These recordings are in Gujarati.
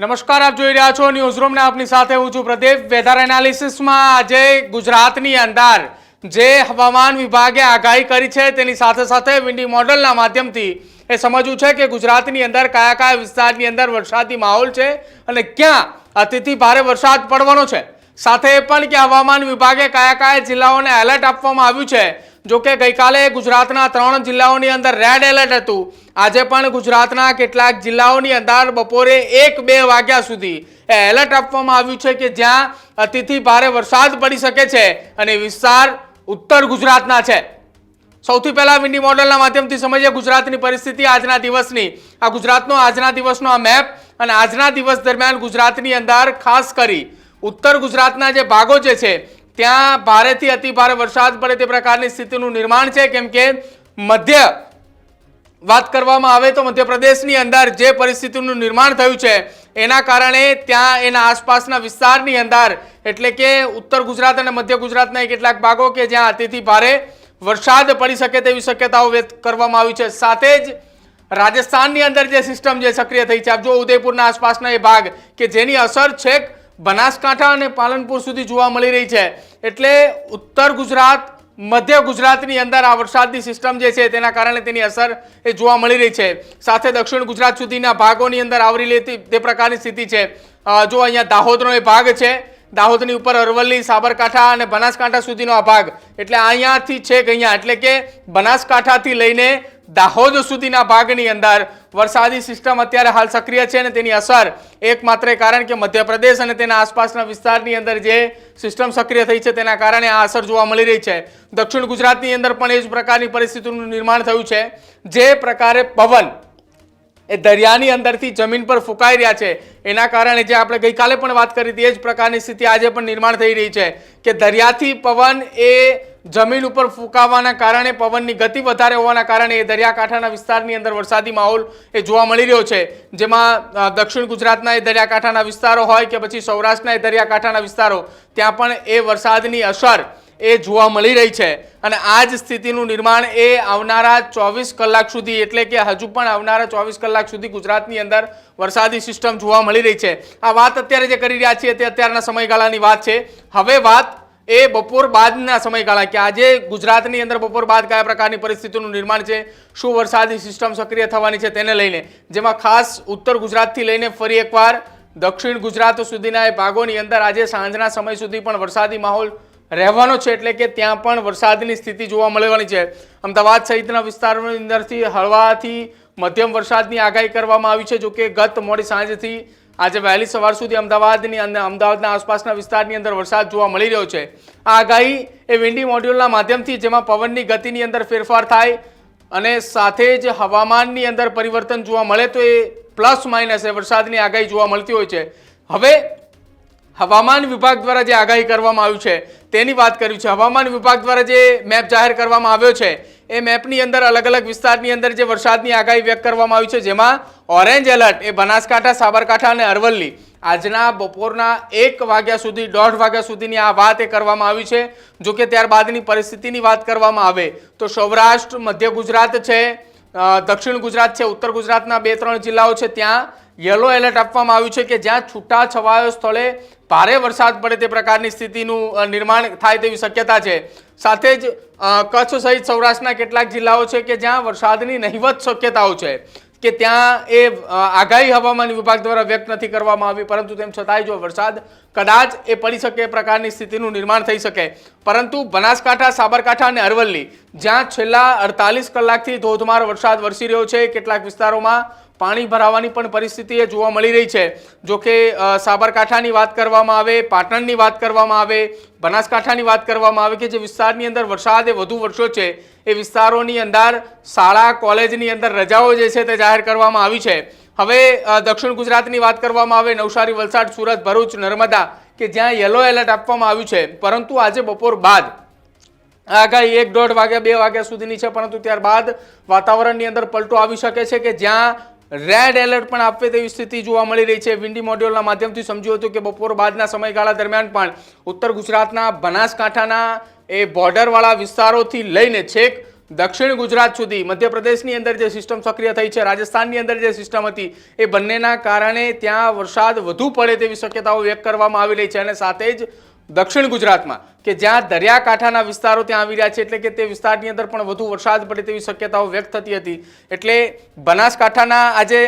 નમસ્કાર, આપ જોઈ રહ્યા છો ન્યૂઝરૂમને આપની સાથે હું છું પ્રદીપ. વેધર એનાલિસિસમાં આજે ગુજરાતની અંદર જે હવામાન વિભાગે આગાહી કરી છે, તેની સાથે સાથે વિન્ડી મોડલના માધ્યમથી એ સમજવું છે કે ગુજરાતની અંદર કયા કયા વિસ્તારની અંદર વરસાદી માહોલ છે અને ક્યાં અતિથી ભારે વરસાદ પડવાનો છે. સાથે એ પણ કે હવામાન વિભાગે કયા કયા જિલ્લાઓને એલર્ટ આપવામાં આવ્યું છે જો કે ગઈકાલે ગુજરાતના ત્રણ જિલ્લાઓની અંદર રેડ એલર્ટ હતું. આજે પણ ગુજરાતના કેટલાક જિલ્લાઓની અંદર બપોરે એક બે વાગ્યા સુધી એલર્ટ આપવામાં આવ્યું છે કે જ્યાં અતિથી ભારે વરસાદ પડી શકે છે અને વિસ્તાર ઉત્તર ગુજરાતના છે. સૌથી પહેલા વિન્ડી મોડલના માધ્યમથી સમજીએ ગુજરાતની પરિસ્થિતિ આજના દિવસની. આ ગુજરાતનો આજના દિવસનો આ મેપ અને આજના દિવસ દરમિયાન ગુજરાતની અંદર ખાસ કરી ઉત્તર ગુજરાતના જે ભાગો જે છે ત્યાં ભારેથી અતિ ભારે વરસાદ પડે તે પ્રકારની સ્થિતિનું નિર્માણ છે. કેમ કે મધ્ય વાત કરવામાં આવે તો મધ્યપ્રદેશની અંદર જે પરિસ્થિતિનું નિર્માણ થયું છે, એના કારણે ત્યાં એના આસપાસના વિસ્તારની અંદર એટલે કે ઉત્તર ગુજરાત અને મધ્ય ગુજરાતના કેટલાક ભાગો કે જ્યાં અતિથી ભારે વરસાદ પડી શકે તેવી શક્યતાઓ વ્યક્ત કરવામાં આવી છે. સાથે જ રાજસ્થાનની અંદર જે સિસ્ટમ જે સક્રિય થઈ છે, આપ જો ઉદયપુરના આસપાસના એ ભાગ કે જેની અસર છેક બનાસકાંઠા અને પાલનપુર સુધી જોવા મળી રહી છે. એટલે ઉત્તર ગુજરાત, મધ્ય ગુજરાતની અંદર આ વરસાદની સિસ્ટમ જે છે તેના કારણે તેની અસર એ જોવા મળી રહી છે. સાથે દક્ષિણ ગુજરાત સુધીના ભાગોની અંદર આવરી લેતી તે પ્રકારની સ્થિતિ છે. જો અહીંયા દાહોદનો એ ભાગ છે દાહોદની ઉપર અરવલ્લી, સાબરકાંઠા અને બનાસકાંઠા સુધીનો આ ભાગ. એટલે અહીંયાથી છેક અહીંયા. એટલે કે બનાસકાંઠાથી લઈને દાહોદ સુધીના ભાગની અંદર વરસાદી સિસ્ટમ અત્યારે હાલ સક્રિય છે અને તેની અસર એકમાત્ર કારણ કે મધ્યપ્રદેશ અને તેના આસપાસના વિસ્તારની અંદર જે સિસ્ટમ સક્રિય થઈ છે તેના કારણે આ અસર જોવા મળી રહી છે. દક્ષિણ ગુજરાતની અંદર પણ એ જ પ્રકારની પરિસ્થિતિનું નિર્માણ થયું છે. જે પ્રકારે પવન એ દરિયાની અંદરથી જમીન પર ફૂંકાઈ રહ્યા છે. એના કારણે જે આપણે ગઈકાલે પણ વાત કરી હતી, એ જ પ્રકારની સ્થિતિ આજે પણ નિર્માણ થઈ રહી છે કે દરિયાથી પવન એ જમીન ઉપર ફૂંકાવાના કારણે પવનની ગતિ વધારે હોવાના કારણે એ દરિયાકાંઠાના વિસ્તારની અંદર વરસાદી માહોલ એ જોવા મળી રહ્યો છે. જેમાં દક્ષિણ ગુજરાતના એ દરિયાકાંઠાના વિસ્તારો હોય કે પછી સૌરાષ્ટ્રના એ દરિયાકાંઠાના વિસ્તારો, ત્યાં પણ એ વરસાદની અસર એ જોવા મળી રહી છે. અને આ જ સ્થિતિનું નિર્માણ એ આવનારા ચોવીસ કલાક સુધી, એટલે કે હજુ પણ આવનારા ચોવીસ કલાક સુધી ગુજરાતની અંદર વરસાદી સિસ્ટમ જોવા મળી રહી છે. આ વાત અત્યારે જે કરી રહ્યા છીએ તે અત્યારના સમયગાળાની વાત છે. હવે વાત એ બપોર બાદના સમયગાળા, કે આજે ગુજરાતની અંદર બપોર બાદ કયા પ્રકારની પરિસ્થિતિનું નિર્માણ છે, શું વરસાદી સિસ્ટમ સક્રિય થવાની છે તેને લઈને. જેમાં ખાસ ઉત્તર ગુજરાતથી લઈને ફરી એકવાર દક્ષિણ ગુજરાત સુધીના એ ભાગોની અંદર આજે સાંજના સમય સુધી પણ વરસાદી માહોલ રહેવાનો છે એટલે કે ત્યાં પણ વરસાદની સ્થિતિ જોવા મળવાની છે. અમદાવાદ સહિતના વિસ્તારોની અંદરથી હળવાથી મધ્યમ વરસાદની આગાહી કરવામાં આવી છે. જોકે ગત મોડી સાંજથી આજે વહેલી સવાર સુધી અમદાવાદની અને અમદાવાદના આસપાસના વિસ્તારની અંદર વરસાદ જોવા મળી રહ્યો છે. આ આગાહી એ વિન્ડી મોડ્યુલના માધ્યમથી જેમાં પવનની ગતિની અંદર ફેરફાર થાય અને સાથે જ હવામાનની અંદર પરિવર્તન જોવા મળે તો એ પ્લસ માઇનસ એ વરસાદની આગાહી જોવા મળતી હોય છે. હવે હવામાન વિભાગ દ્વારા જે આગાહી કરવામાં આવ્યું છે, તેની વાત કરી છે. હવામાન વિભાગ દ્વારા જે મેપ જાહેર કરવામાં આવ્યો છે, એ મેપની અંદર અલગ અલગ વિસ્તારની અંદર જે વરસાદની આગાહી વ્યક્ત કરવામાં આવી છે, જેમાં ઓરેન્જ એલર્ટ એ બનાસકાંઠા, સાબરકાંઠા અને અરવલ્લી આજના બપોરના એક વાગ્યા સુધી, દોઢ વાગ્યા સુધીની આ વાત એ કરવામાં આવી છે. જો કે ત્યારબાદની પરિસ્થિતિની વાત કરવામાં આવે તો સૌરાષ્ટ્ર, મધ્ય ગુજરાત છે દક્ષિણ ગુજરાત છે, ઉત્તર ગુજરાતના બે ત્રણ જિલ્લાઓ છે, ત્યાં યલો એલર્ટ આપવામાં આવ્યું છે કે જ્યાં છૂટા છવાયો સ્થળે ભારે વરસાદ પડે તે પ્રકારની સ્થિતિનું નિર્માણ થાય તેવી શક્યતા છે. સાથે જ કચ્છ સહિત સૌરાષ્ટ્રના કેટલાક જિલ્લાઓ છે કે જ્યાં વરસાદની નહિવત શક્યતાઓ છે, કે ત્યાં એ આગાહી હવામાન વિભાગ દ્વારા વ્યક્ત નથી કરવામાં આવી, પરંતુ તેમ છતાંય જો વરસાદ કદાચ એ પડી શકે, એ પ્રકારની સ્થિતિનું નિર્માણ થઈ શકે. પરંતુ બનાસકાંઠા, સાબરકાંઠા અને અરવલ્લી, જ્યાં છેલ્લા અડતાલીસ કલાકથી ધોધમાર વરસાદ વરસી રહ્યો છે, કેટલાક વિસ્તારોમાં પાણી ભરાવાની પણ પરિસ્થિતિ એ જોવા મળી રહી છે. જો કે સાબરકાંઠાની વાત કરવામાં આવે, પાટણની વાત કરવામાં આવે, બનાસકાંઠાની વાત કરવામાં આવે કે જે વિસ્તારની અંદર વરસાદ એ વધુ વર્ષો છે, એ વિસ્તારોની અંદર શાળા, કોલેજની અંદર રજાઓ જે છે તે જાહેર કરવામાં આવી છે. હવે દક્ષિણ ગુજરાતની વાત કરવામાં આવે, નવસારી, વલસાડ, સુરત, ભરૂચ, નર્મદા કે જ્યાં યલો એલર્ટ આપવામાં આવ્યું છે. પરંતુ આજે બપોર બાદ, આગાહી એક દોઢ વાગ્યા, બે વાગ્યા સુધીની છે, પરંતુ ત્યારબાદ વાતાવરણની અંદર પલટો આવી શકે છે કે જ્યાં રેડ એલર્ટ પણ આપે તેવી સ્થિતિ જોવા મળી રહી છે. વિન્ડી મોડ્યુલના માધ્યમથી સમજ્યું હતું કે બપોર બાદના સમયગાળા દરમિયાન પણ ઉત્તર ગુજરાતના બનાસકાંઠાના એ બોર્ડરવાળા વિસ્તારોથી લઈને છેક દક્ષિણ ગુજરાત સુધી મધ્યપ્રદેશની અંદર જે સિસ્ટમ સક્રિય થઈ છે, રાજસ્થાનની અંદર જે સિસ્ટમ હતી, એ બંનેના કારણે ત્યાં વરસાદ વધુ પડે તેવી શક્યતાઓ વ્યક્ત કરવામાં આવી રહી છે અને સાથે જ દક્ષિણ ગુજરાતમાં કે જ્યાં દરિયાકાંઠાના વિસ્તારો ત્યાં આવી રહ્યા છે, એટલે કે તે વિસ્તારની અંદર પણ વધુ વરસાદ પડે તેવી શક્યતાઓ વ્યક્ત થતી હતી. એટલે બનાસકાંઠાના આજે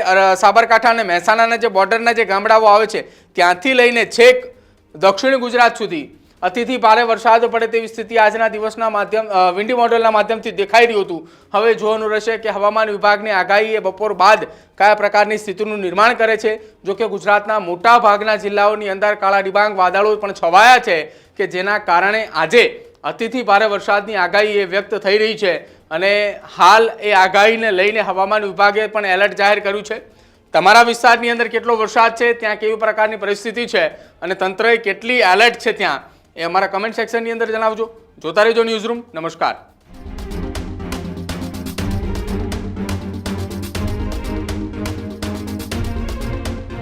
સાબરકાંઠા અને મહેસાણાના જે બોર્ડરના જે ગામડાઓ આવે છે, ત્યાંથી લઈને છેક દક્ષિણ ગુજરાત સુધી અતિથી ભારે વરસાદ પડે તેવી સ્થિતિ આજના દિવસના માધ્યમ વિન્ડી મોડેલના માધ્યમથી દેખાઈ રહ્યું હતું. હવે જોવાનું રહેશે કે હવામાન વિભાગની આગાહી એ બપોર બાદ કયા પ્રકારની સ્થિતિનું નિર્માણ કરે છે. જો કે ગુજરાતના મોટા ભાગના જિલ્લાઓની અંદર કાળા ડિબાંગ વાદળો પણ છવાયા છે કે જેના કારણે આજે અતિથી ભારે વરસાદની આગાહી એ વ્યક્ત થઈ રહી છે. અને હાલ એ આગાહીને લઈને હવામાન વિભાગે પણ એલર્ટ જાહેર કર્યું છે. તમારા વિસ્તારની અંદર કેટલો વરસાદ છે, ત્યાં કેવી પ્રકારની પરિસ્થિતિ છે અને તંત્રએ કેટલી એલર્ટ છે ત્યાં? એ અમારા કમેન્ટ સેક્શનની અંદર જણાવજો. જોતા રહેજો ન્યૂઝ રૂમ નમસ્કાર.